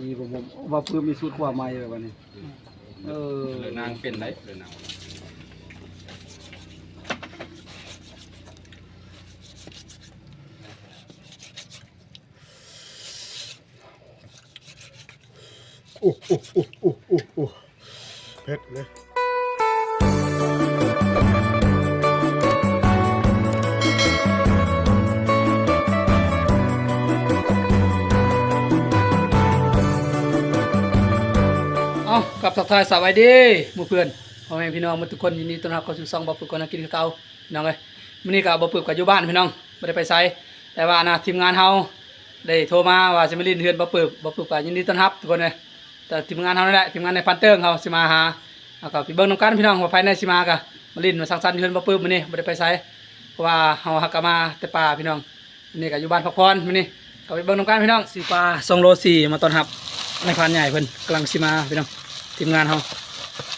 นี่ผมผมว่าเพิ่มมีสูตรความใหม่แบบนี้เออเรือนางเป็นไรเรือนางโอ้โอ้โอ้โอ้โอ้โอ้เผ็ดเลยากับทักทายสวัสดีหมู่เพื่อนพ่อแม่พี่น้องมดทุกคนยินดีต้อนรับเข้าสู่ช่องบ่ปึกคนนักกินคือเก่าพี่น้องเอ้ยมื้อนี้ก็บ่ปึกก็อยู่บ้านพี่น้องบ่ได้ไปไสแต่ว่านะทีมงานเฮาได้โทรมาว่าสิมาลินเฮือนบ่ปึกบ่ปึกก็ยินดีต้อนรับทุกคนเลยแต่ทีมงานเฮานั่นแหละทีมงานในพันเติ้งเฮาสิมาหาเอาก็ไปเบิ่งนํกันพี่น้องว่าภายในสิมาก็มาลินมาสังสรรค์เฮือนบ่ปึกมื้อนี้บ่ได้ไปไสเพราะว่าเฮาฮักก็มาแต่ป่าพี่น้องมื้อนี้ก็อยู่บ้านพักผ่อนมื้อนี้ก็ไปเบิ่งนํกันพี่น้องสิปลา2โล4มาต้อนรับในพันใหญ่เพิ่นกำลังสิมาพี่น้อง ทีมงานเขา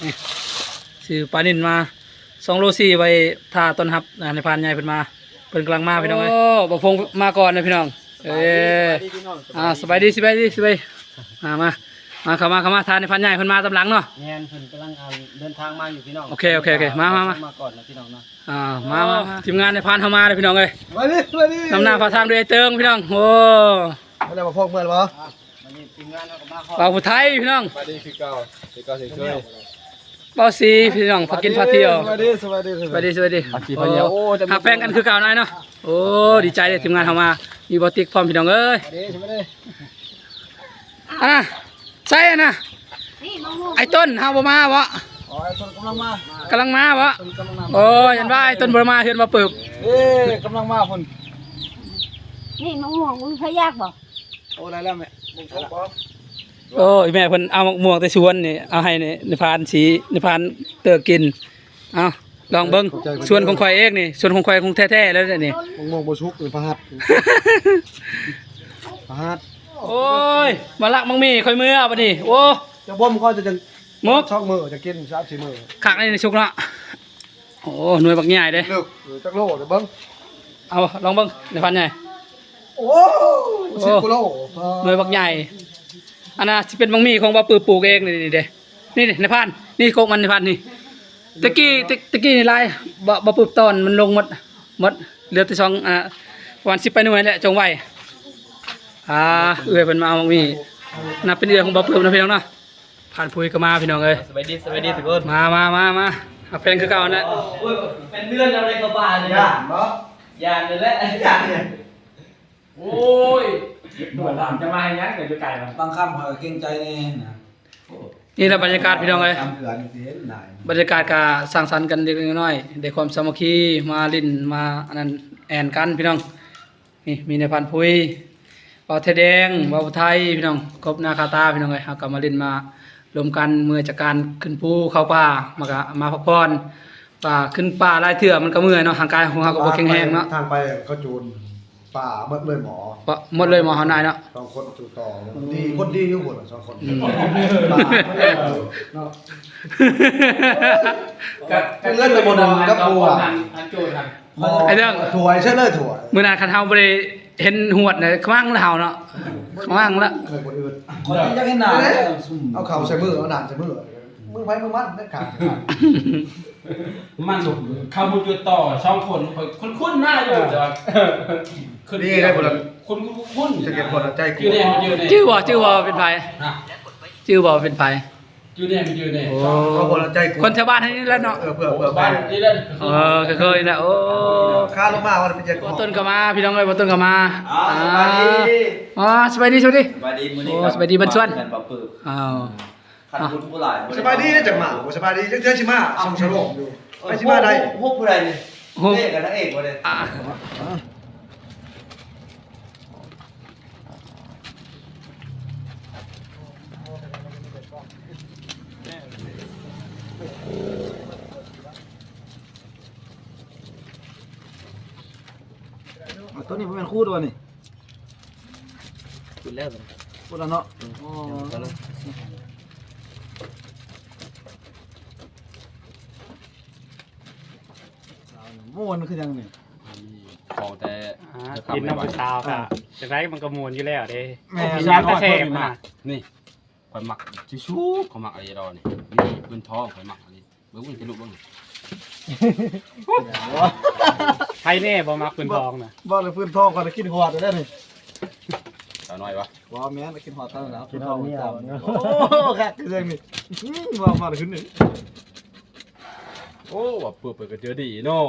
นี่ซื้อปลานินมาสองโลสี่ไว้ท่าต้นฮับอ่าในพานใหญ่เพิ่นมาเพิ่นกำลังมาพี่น้องเอ้ยโอ้บ่พงมาก่อนนะพี่น้องเอ้ยอ่าสบายดีสบายดีสบายมามามาเข้ามาเข้ามาทานในพานใหญ่เพิ่นมาตำหลังเนาะแงนเพิ่นกำลังอ่าเดินทางมาอยู่พี่น้องโอเคโอเคโอเคมามามามาก่อนนะพี่น้องเนาะอ่ามามามาทีมงานในพานเข้ามาเลยพี่น้องเอ้ยมาดิมาดินำหน้าพาทางด้วยไอ้เติงพี่น้องโอ้ไม่ได้มาพกเมื่อหรอวันนี้ทีมงานเราก็มาขอบ่าวผู้ไทยพี่น้องมาดีคือเก่า คือเก่าเฉยบ่าวสีพี่น้องพากินพาเที่ยวสวัสดีสวัสดีสวัสดีสวัสดีโอ้หักแฟนกันคือเก่าหน่อยเนาะโอ้ดีใจเลยทีมงานเข้ามา มีบอติกพร้อมพี่น้องเอ้ยสวัสดีสวัสดีอะใช่อะนะนี่มะม่วงไอ้ต้นเฮาบ่มาวะอ๋อไอ้ต้นกำลังมากำลังมาวะต้นกำลังมาโอ้ยันว่าไอ้ต้นบ่มาเฮือนมาปึบเอ้ยกำลังมาคนนี่มะม่วงมึงพยากบอกโอ้ได้แล้วแม่บุกเข้าปอ โอ้ยแม่เพิ่นเอามะม่วงแต่ชวนนี่เอาให้นี่นิพานสีนิพานเตอกินเอาลองเบิ่งส่วนของข่อยเองนี่ส่วนของข่อยของแท้ๆแล้วนี่มงมงบ่ชุกหรือพะหัดพะหัดโอ้ยมาลักมังมีข่อยมือเอาบัดนี้โอ้จะบ่มก็จะจังมกช่องมือจะกินสามสี่มือคักในชุกเนาะโอ้หน่วยบักใหญ่เด้เลิกหรือจักโลเดี๋ยวเบิ่งเอาลองเบิ่งนิพานใหญ่โอ้สิบกิโลหน่วยบักใหญ่ อันน่ะสิเป็นบางมีของบ่ปือปลูกเองนี่นี่เด้นี่นี่ในพานนี่โคกมันในพานนี่ตะกี้ตะตะกี้นี่ลายบ่บ่ปลูกตอนมันลงหมดหมดเหลือแต่สองอ่าวันสิบไปหน่วยแหละจงไว้อ่าเอื้อยเพิ่นมาเอาบางมีนับเป็นเดือนของบ่ปืมนะพี่น้องเนาะผ่านพุยก็มาพี่น้องเอ้ยสบายดีสบายดีทุกคนมามามามาเอาเป็นคือเก่านะเป็นเดือนอะไรก็บานเลยย่านบ่ยานเลยแหละย่านเนี่ยโอ้ย หนวดดำจะมาให้ยังเกิดอยู่ไกลมันบางคำเขาก็เกรงใจแน่นะนี่แหละบรรยากาศพี่น้องเอ้ยจำเถื่อนสิเห็นได้บรรยากาศการสร้างสรรค์กันเล็กๆน้อยๆได้ความสามัคคีมาลิ้นมาอันนั้นแอนกันพี่น้องนี่มีในพันธุ์พุยเบาไทยแดงเบาไทยพี่น้องครบหนาคาตาพี่น้องเลยครับกลับมาลิ้นมารวมกันเมื่อจากการขึ้นภูเข้าป่ามาก็มาพักผ่อนป่าขึ้นป่าหลายเถื่อมันก็เมื่อยเนาะห่างกายของเราก็บ่แข็งแรงเนาะทางไปเขาจูน ป่าเมื่อเลยหมอเพราะหมดเลยหมอเฮานายเนาะสองคนจูต่อดีคนดีอยู่หมดสองคนอืมป่าไม่ได้เนาะเป็นเรื่องแต่บ่นำกับบัวไอ้เรื่องถวยใช่เลยถวยมื้อนั้นคันเฮาบ่ได้เห็นหวดเนี่ยขว้างแล้วเฮาเนาะขว้างแล้วเคยคนอื่นคนที่จะเห็นหน้าแล้วซุ่มเอาเข่าใส่มือเอาหนานใส่มือมือไว้มือมัดนั่นขาด มันสุกเข้ามุดจุดต่อช่องคนคนคุ้นหน้าอยู่แต่ว่านี่ได้คนละคนคุ้นจะเก็บคนละใจกูอยู่เนี่ยมันอยู่เนี่ยชื่อบ่ชื่อบ่เป็นไผฮะชื่อบ่เป็นไผอยู่เนี่ยมันอยู่เนี่ยโอ้เขาคนละใจกูคนแถวบ้านให้นี่แหล้วเนาะเออเพื่อเพื่อบ้านนี่แหละเออก็เคยนะโอ้ค่าลงมาวันเป็นเจ็ดบ่ต้นก็มาพี่น้องเอ้ยบ่ต้นก็มาอ่าสบายดีอ๋อสบายดีสวัสดีสบายดีมื้อนี้โอ้สบายดีบรรชวนกันบ่ปึกอ้าว คันบุญผู้หลายสบายดีได้จากหมาสบายดีเจ้าชิมาส่งฉลองอยู่ไปชิมาได้พวกผู้ใดนี่โอ้เอกกับนางเอกบ่ได้อะตัวนี้เป็นคู่ตัวนี่คุณแล้วคู่แล้วเนาะอ๋อ ม่วนคือยังนี่ของแต่อ่าจะกินทำไม่ไหวน้ำผู้สาวค่ะจากไรมันก็มวนอยู่แล้วเด้แม่พี่ช้างกระเทมนะนี่ข่อยหมักชิชูข่อยหมักอะไรรอนี่นี่พื้นท้องข่อยหมักอันนี้เบิ่งมันจะลุกเบิ่งใครแน่บ่มักปืนทองน่ะบ่เลยพื้นทองก่อนกินหอดได้นี่สาวน้อยวะว่าแม่นกินหอดเท่านั้นแล้วกินหอดเนี่ยโอ้แค่เรื่องนี้ว่ามาขึ้นหนึ่ง โอ้ว่าเปิดเปิดก็เจอดีเนาะ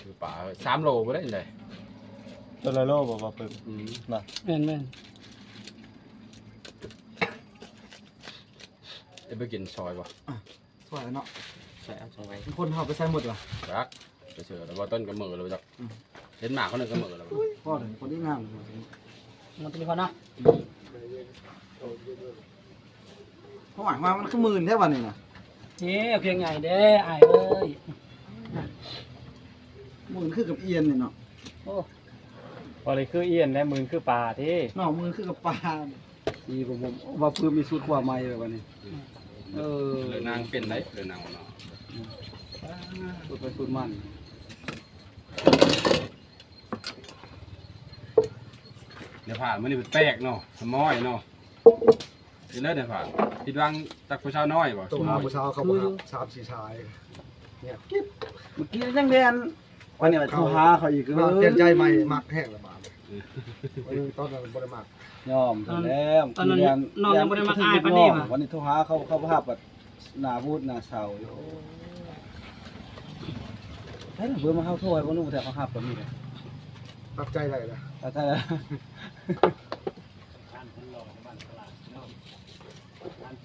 คือป่าสามโลบ่ได้เลยตัวละโลบอกว่าเพิ่มอืมแม่นแม่นจะไปกินซอยวะสวยเนาะใช่เอาซอยคนเขาไปใส่หมดว่ะรักไปเสือแล้วว่าต้นกระเหมือเลยจักเห็นหมากเขาเนี่ยกระเหมือแล้วพ่อถึงคนที่งามมันจะมีคนเนาะเขาหมายว่ามันคือหมื่นแค่วันนี้นะ นี่เพียงใหญ่เด้อ้ายเอ้ยหมื่นคือกับเอียนนี่เนาะโอ้บ่เลยคือเอียนและมือคือปลาที่เนาะหมื่นคือกับปลานี่ผมผมว่าเพิ่มมีสูตรความใหม่แบบนี้เออเรือนางเป็นไรเรือนางเนาะสูตรไปสูตรมันเดี๋ยวผ่านมันนี่เป็นแปลกเนาะสมอยเนาะ กินเลยเดี๋ยวผ่านผิดหวังจากผู้ชายน้อยบ่ตัวหาผู้ชายเขาบอกสามสี่ชายเนี่ยกิ๊บเมื่อกี้ยังเรียนวันนี้เขาหาเขาอีกเปลี่ยนใจใหม่มักแห้งละบาทตอนนั้นบริมากยอมแล้วตอนนั้นน้องยังบ่ได้มาอ้ายปานนี้ว่ะวันนี้โทรหาเขาเขาภาพแบบหน้าบูดหน้าเศร้าอยู่เฮ้ยเบอร์มาเข้าโทรไอ้พวกนู้นแต่เขาหับแบบนี้เลยตัดใจได้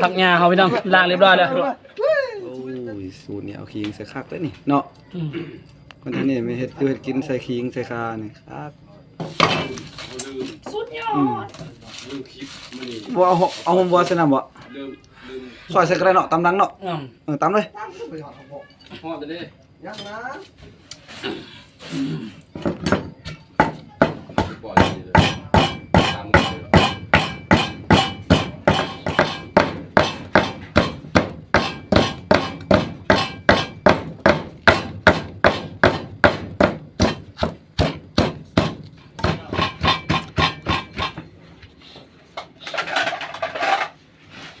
ผักหญ้าเขาพี่น้องล้างเรียบร้อยแล้วโอ้ยสูตรนี่เอาขิงใส่คักเลยนี่เนาะอืมคนที่นี่ไม่เฮ็ดคือเฮ็ดกินใส่ขิงใส่คานี่ครับสุดยอดลืมคลิปมันนี่บ่เอาเอาผมบ่ใส่น้ำบ่ลืมลืมซอยใส่กระไรเนาะตำดังเนาะอืมเออตำเลยฮอดเลยยังนะปล่อยเลยตามกันเลย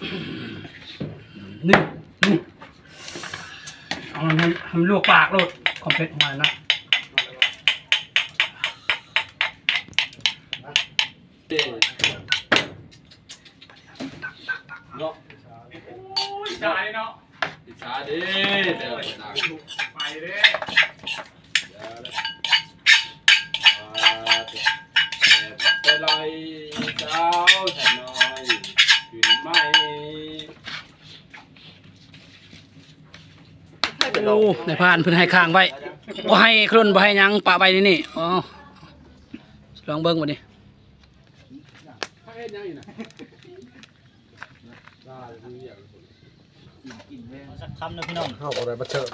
นี่นี่เอามันให้ให้มันลวกปากโลดคอมเพลตของมันนะเด้เนาะใช่เนาะอิจฉาเด้เด้อหนัก ไปเด้ ไปลอยเจ้าฉันน้อยขึ้นไม่ โอ้ ในพานเพิ่นให้ข้างไว้บ่ให้ครุ่นบ่ให้หยังปะไว้นี่นี่อ๋อลองเบิ่งบ่ดิเข้าอะไรมาเชิญ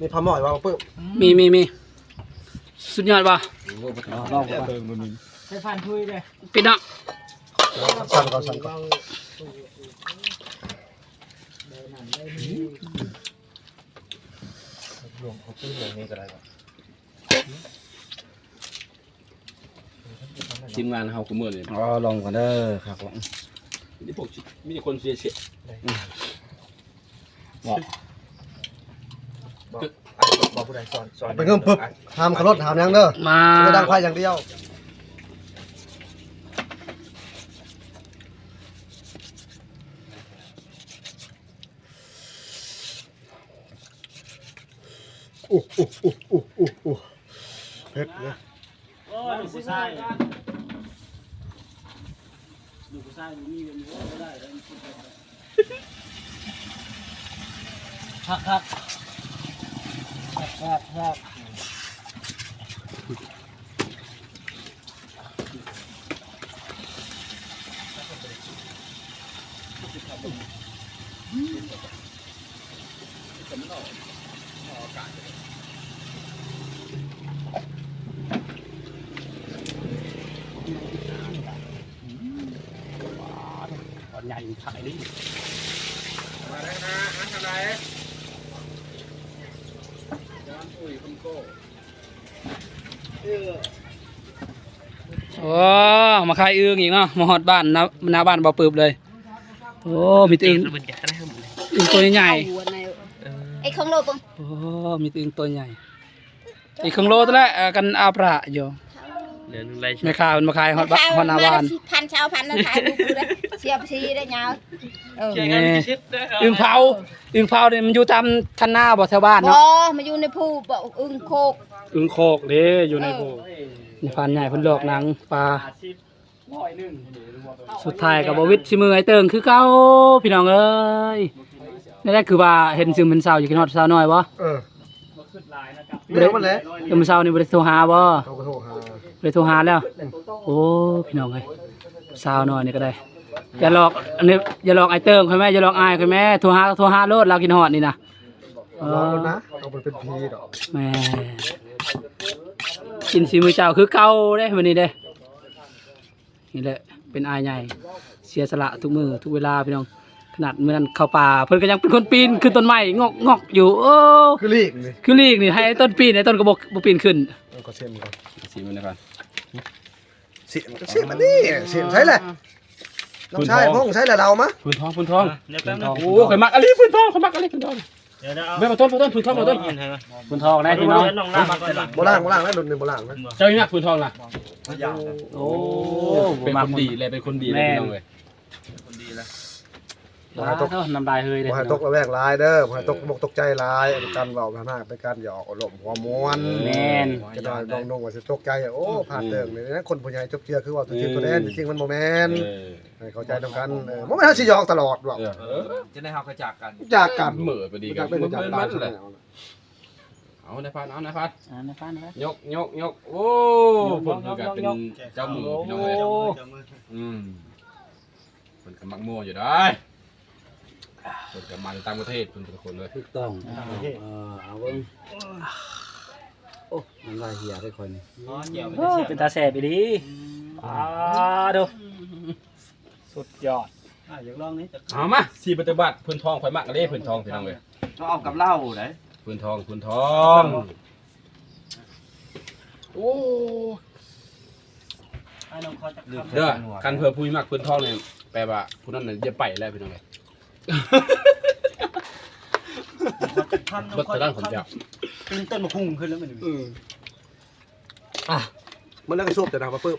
นี่พอหมอยว่าปึ๊บมีมีมี สุดยอดป่ะอ๋อลองก่อนปิดเนาะสั่นก่อนสั่นก่อนทีมงานเฮาคุมือนี่อ๋อลองก่อนเด้อครับผมนี่พวกมีแต่คนเสียเสีย ไปเงิมปึ๊บห้ามขรถห้ามยังเด้อมาไม่ดังไฟอย่างเดียวโอ้โอ้โอ้โอ้โอ้โอ้เผ็ดเลยโอ้ยผู้ชายฮักฮักฮักฮัก ตอนใหญ่ขายดิมาแล้วนะอันอะไร จานปุ๋ยคุณโก้โอ้มาขายอึ่งอีกเนาะมาฮอดบ้านนะหน้าบ้านบ่ปึบเลย โอ้มีแต่อึ่งอึ่งตัวใหญ่หัวในไอ้ของโลปังๆโอ้มีแต่อึ่งตัวใหญ่อีกครึ่งโลตัวละเอ่อกันอาประอยู่ เดือนไรแม่ค้ามันมาขายฮอดบ้านฮอดหน้าบ้านพันชาวพันนั่นขายลูกกูได้เสียภาษีได้ยาวเออนี่อึ่งเผาอึ่งเผาเนี่ยมันอยู่ตามคันนาบ่แถวบ้านพเนาะอมาอยู่ในภูบอกอึ้งโคก อึ้งโคกเด้อยู่ในโบนี่พันใหญ่เพิ่นลอกหนังปลาสุดท้ายก็บ่วิทย์สิมือไอ้เติงคือเก่าพี่น้องเอ้ยนี่แหละคือว่าเห็นซึมเป็นสาวอยู่กินฮอดสาวน้อยบ่เออ เดี๋ยวมันแหละ เดี๋ยวมื้อเช้านี่บ่ได้โทรหาบ่เขาไปโทรหาบ่ได้ โทรหาแล้ว โอ้พี่น้องเอ้ยสาวน้อยนี่ก็ได้อย่าหลอกอันนี้อย่าหลอกไอ้เติงค่อยแม่อย่าหลอกอายค่อยแม่โทรหาโทรหาโลดเรากินฮอดนี่นะเอรออแล้วนะเอาไปเป็นพีดอกแม่กินสีมือเจ้าคือเก่าเด้วันนี้เด้นี่แหละเป็นอายใหญ่ เสียสละทุกมือทุกเวลาพี่น้องขนาดเมื่อนั้นเข้าป่าเพิ่นก็ยังเป็นคนปีนขึ้นต้นไม้งอกงอกอยู่โอ้คือลีกนี่คือลีกนี่ให้ไอ้ต้นปีนไอ้ต้นก็บ่บ่ปีนขึ้นเอาก็เช่นก่อนสีมันนะครับ เสียมันก็เสียมันนี่เสียมใช่แหละน้องชายพงใช่แหละเรามะพื้นทองพื้นทองเดี๋ยวแป๊บนึงโอ้ข่อยมักอะไรพื้นทองข่อยมักอะไรพื้นทองเดี๋ยวเดี๋ยวเอาไม่มาต้นมาต้นพื้นทองมาต้นคุณทองได้พี่น้องน้องล่ามาก่อนหลังโบราณโบราณนะรุ่นหนึ่งโบราณนะเจ้าอีนักพื้นทองล่ะโอ้เป็นคนดีเลยเป็นคนดีเลยพี่น้องเลย บ่ให้ตก เท่าน้ำลายเฮยเลยบ่ให้ตกระแวกลายเด้อบ่ให้ตกบกตกใจลายเป็นการเว้าพานาเป็นการหยอกอารมณ์หัวม้วนแม่น จะได้น้องนงว่าสิตกใจอะโอ้ผ่านเดิมเลยนะคนผู้ใหญ่จบเจือคือว่าตัวจริงตัวแดนจริงๆมันบ่แม่นเออให้เข้าใจตรงกันเออบ่แม่นเฮาสิหยอกตลอดว่าเออจะได้เฮากระจากกันจากกันเหม่อไปดีกันจากเป็นมันจากเป็นตามัยนสุดเลยแล้วเอาในพันเอาในพันอ่าในฟ้านะครับยกยกยกโอ้ผมคือกันเป็นเจ้ามือพี่น้องเลยอืมคนกำมักมั่วอยู่ได้ คนกำมาจากต่างประเทศคนทุกคนเลยถูกต้องเออเอาเบิ่งโอ้น้ำลายเหี่ยไปคนนี้เป็นตาแสบไปดิอ่าดูสุดยอดเอามาสี่ปฏิบัติพื้นทองข่อยมักอะไรพื้นทองพี่น้องเลยก็เอากับเหล้าไหนพื้นทองพื้นทองโอ้เด้อกันเพื่อผู้มักพื้นทองเนี่ยแปลว่าผู้นั้นน่ะจะไปแล้วพี่น้องเลย รถตะด้านผมจะเป็นต้นมะพุงขึ้นแล้วมันอืมอะมันแล้วก็ชบแต่ดังมาปึ๊บ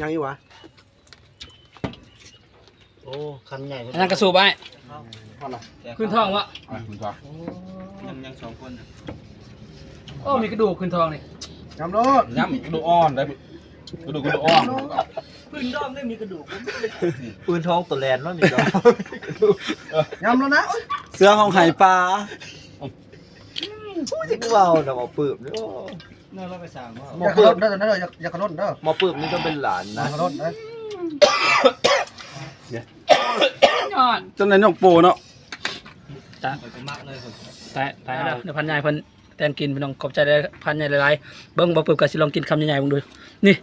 ยังอีกวะโอ้คันใหญ่อันนั้นกระสูบไว้พอละขึ้นท้องวะอะพื้นทองยังยังสองคนโอ้มีกระดูกขึ้นท้องนี่จำรถย้ำกระดูกอ่อนได้กระดูกกระดูกอ่อน ปืนทองตัวแลนด์ว่ามีดอกยำแล้วนะเสื้อของไห่ปลาพูดถึงเราเนาะหมอปืบนี่อยากกระโดดเด้อเด้ออยากอยากกระโดดเด้อหมอปืบนี่ก็เป็นหลานอยานะกกระโดดเด้อยอดจนในนกโปเนาะตายตายตายแล้วเดี๋ยวพันใหญ่เพันแตงกินพี่น้องขอบใจได้พันใหญ่หลายๆเบิ้งบ่ปึบก็สิลองกินคำใหญ่ๆเบิ่งดูนี่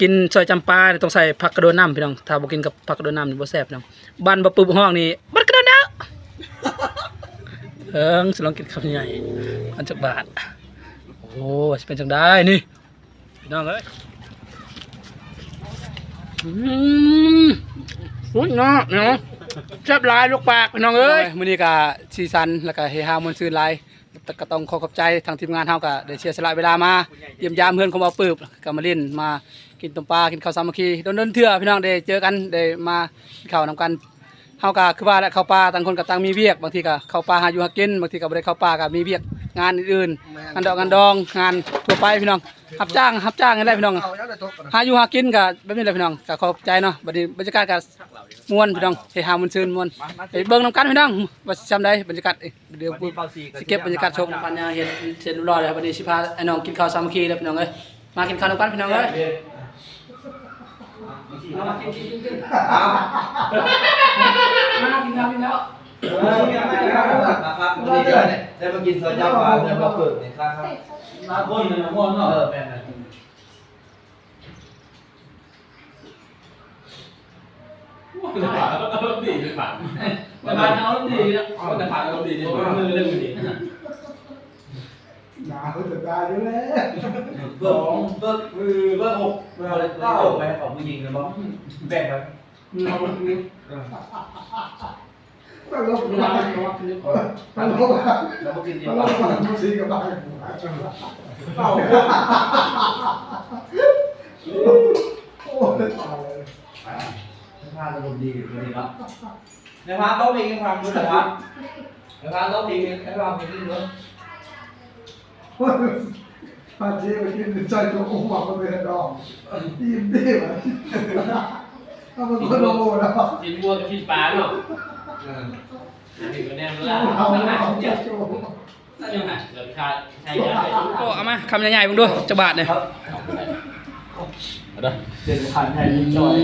กินซอยจำปาเนี่ยต้องใส่ผักกระโดดน้ำพี่น้องถ้าบ่กินกับผักกระโดดน้ำนี่บ่แซ่บพี่น้องบ้านบ่ปึบห้องนี่บัดกระโดดน้ำเอิงสิลองกินคำใหญ่อันจักบาทโอ้สิเป็นจังได้นี่พี่น้องเอ้ยอืมสุดยอดเนาะแซ่บหลายลูกปากพี่น้องเอ้ยมื้อนี้ก็ซีซันแล้วก็เฮฮามวนซื่นหลาย ก็ต้องขอขอบใจทางทีมงานเฮาก็ได้เชียร์สละเวลามาเยี่ยมยามเพื่อนของเราปืบก็มาเล่นมากินต้มปลากินข้าวสามัคคีโดนๆเถื่อพี่น้องได้เจอกันได้มาข้าวนำกันเฮาก็คือว่าแหละเข้าป่าต่างคนก็ต่างมีเวียกบางทีก็เข้าป่าหาอยู่หากินบางทีก็บ่ได้เข้าป่าก็มีเวียก งานอื่นๆงานดอกงานดองงานทั่วไปพี่น้องรับจ้างรับจ้างกันได้พี่น้องเอายังได้ตกกันนะหาอยู่หากินก็แบบนี้แหละพี่น้องก็ขอบใจเนาะบัดนี้บรรยากาศก็ม่วนพี่น้องเฮฮามันซื่นม่วนไปเบิ่งนํกันพี่น้องว่าสิจำได้บรรยากาศเอ้ยเดี๋ยววันนี้เปาซีสิเก็บบรรยากาศชมปัญญาเฮ็ดเสร็จเรียบร้อยแล้วบัดนี้สิพาไอ้น้องกินข้าวสามัคคีแล้วพี่น้องเอ้ยมากินข้าวนํกันพี่น้องเอ้ยมากินกินกินกินเอามากินข้าวกินแล้ว นะครับวันนี้เดี๋ยวเนี่ยได้มากินซอยเจ้าปลาเดี๋ยมาเปิดเนี่ยครับครับมาคนนึงนะม่วนเนาะเออแม่นนะอารมณ์ดีเป็นหมันแต่บ้านเขาดีนะเอาแต่ผ่านเราดีดีมือเล่นดีหนาเขาจะได้อยู่แล้วเบิกเบิกมือเบิกหกเบิกเก้าไปของผู้หญิงนะบ้างแบ่งไป ตั้งลบตั้งลบแล้วก็กินดียตั้วงลกันบมันซีกับบ้านเฝ้าโอ้ยตายเลยพาอารมณ์ดีอยู่ดีเนาะในพาต้องมีความรู้นะครับในพาต้องมีให้ความมีด้วยพาเจ๊ไปกินใจตัวอุ้มมาเป็นดอกยิ้มดีว่ะถ้ามันคนโง่แล้วกินวัวกับกินปลาเนาะ นี่ก็แน่นแล้วเอาตั้งหาเอาเจ็บโจ้นั่นยังไงเดี๋ยวขาดใช่ใช่โอ้เอามาคำใหญ่ๆเบิ่งดูจักบาทเนี่ยครับเอาเด้อเจอผ่านไทยยิ้มจอย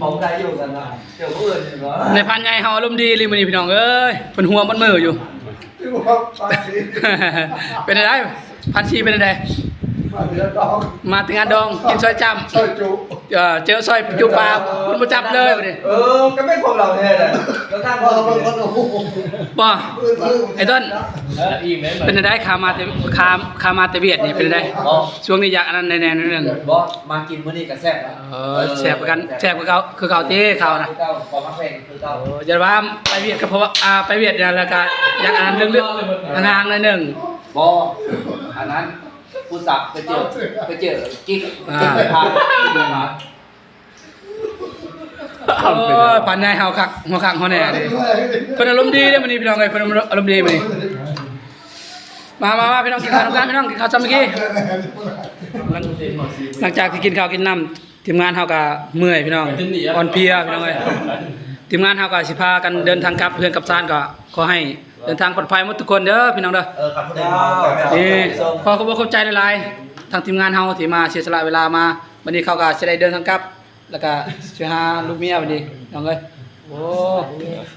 ผมได้อยู่กันนะเจอผู้อื่นเหรอในพันใหญ่เฮาอารมณ์ดีเลยมื้อนี้พี่น้องเอ้ยเพิ่นหัวมันมืออยู่ที่ว่าปาเจ๊เป็นไดพันชีเป็นไดมา เดือดดอกมาถึงงานดองกินซอยจำซอยจุเอ่อเจอซอยจุปลาคุณมาจับเลยบัดนี้เออก็ไม่พวกเราแท้เลยแล้วตั้งพอมันคนโอ้โหบ่ปืนไอ้ต้นแล้วอิ่มไหมเป็นไดขามาแต่ขาขามาแต่เวียดนี่เป็นไดอ๋อช่วงนี้อยากอันนั้นแน่ๆนิดนึงบอสมากินมื้อนี้กับแซ่บนะเออแซ่บกันแซ่บกว่าเก่าคือเก่าเต้ข้าวนะคือเก่าขอมาแพงคือเก่าโอ้อย่าว่าไปเวียดก็เพราะว่าอ่าไปเวียดเนี่ยแล้วก็อยากอันนั้นเรื่องๆห่างๆหน่อยหนึงบออันนั้น ผู้สับไปเจอไปเจอกิ๊กอ่ากิ๊กไปพากิ๊กไปพาโอ้ยพันใหญ่เฮาคักหัวคักหัวแหน่ดิเพิ่นอารมณ์ดีเด้อมื้อนี้พี่น้องเอ้ยเพิ่นอารมณ์ดีมื้อนี้มามามาพี่น้องกินข้าวกันพี่น้องกินข้าวซ้ำเมื่อกี้หลังจากที่กินข้าวกินน้ำทีมงานเฮาก็เมื่อยพี่น้องอ่อนเพลียพี่น้องเอ้ยทีมงานเฮาก็สิพากันเดินทางกลับเพื่อนกับซานก็ขอให้ เดินทางปลอดภัยหมดทุกคนเด้อพี่น้องเด้อ เออครับผู้ใดเมาก็ไม่เอานี่ส้มขอขอบคุณขอบใจหลายๆทางทีมงานเฮาที่มาเสียสละเวลามาวันนี้เขาก็สิได้เดินทางกลับ แล้วก็สิหาลูกเมียวันนี้น้องเอ้ยโอ้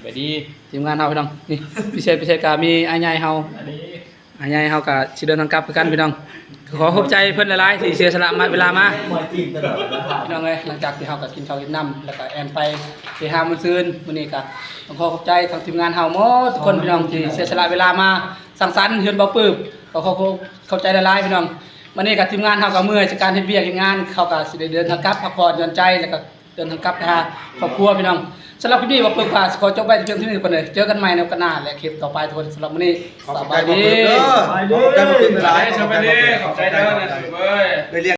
ไปดีทีมงานเฮาพี่น้องนี่พิเศษพิเศษก็มีอ้ายใหญ่เฮาอ้ายใหญ่เฮาก็สิเดินทางกลับคือกันพี่น้อง ขอขอบใจเพิ่อนหลายๆที่เสียสละมาเวลามามวยจีนตลอดนะครับพี่น้องเอ้ยหลังจากที่เฮาก็กินข้าวกินน้ำแล้วก็แอนไปที่หามื้อซืนมื้อนี้ก็ต้องขอขอบใจทางทีมงานเฮาหมดทุกคนพี่น้องที่เสียสละเวลามาสังสรรค์เฮือนเบาปื้มก็ขอเข้าใจหลายๆพี่น้องวันนี้ก็ทีมงานเฮาก็เมื่อยจากการเฮ็ดเวียกเฮ็ดงานเขาก็สิได้เดินทางกลับพักผ่อนหย่อนใจแล้วก็เดินทางกลับไปหาครอบครัวพี่น้อง สำหรับคลิปนี้ว่าเปิดกว่าขอจบไว้เพียงเท่านี้ทุกคนเลยเจอกันใหม่ในโอกาสหน้าและคลิปต่อไปทุกคนสำหรับวันนี้สบายดีไปดิไปชมไปดีขอบใจเด้อนะสุเว้ยไปเรียน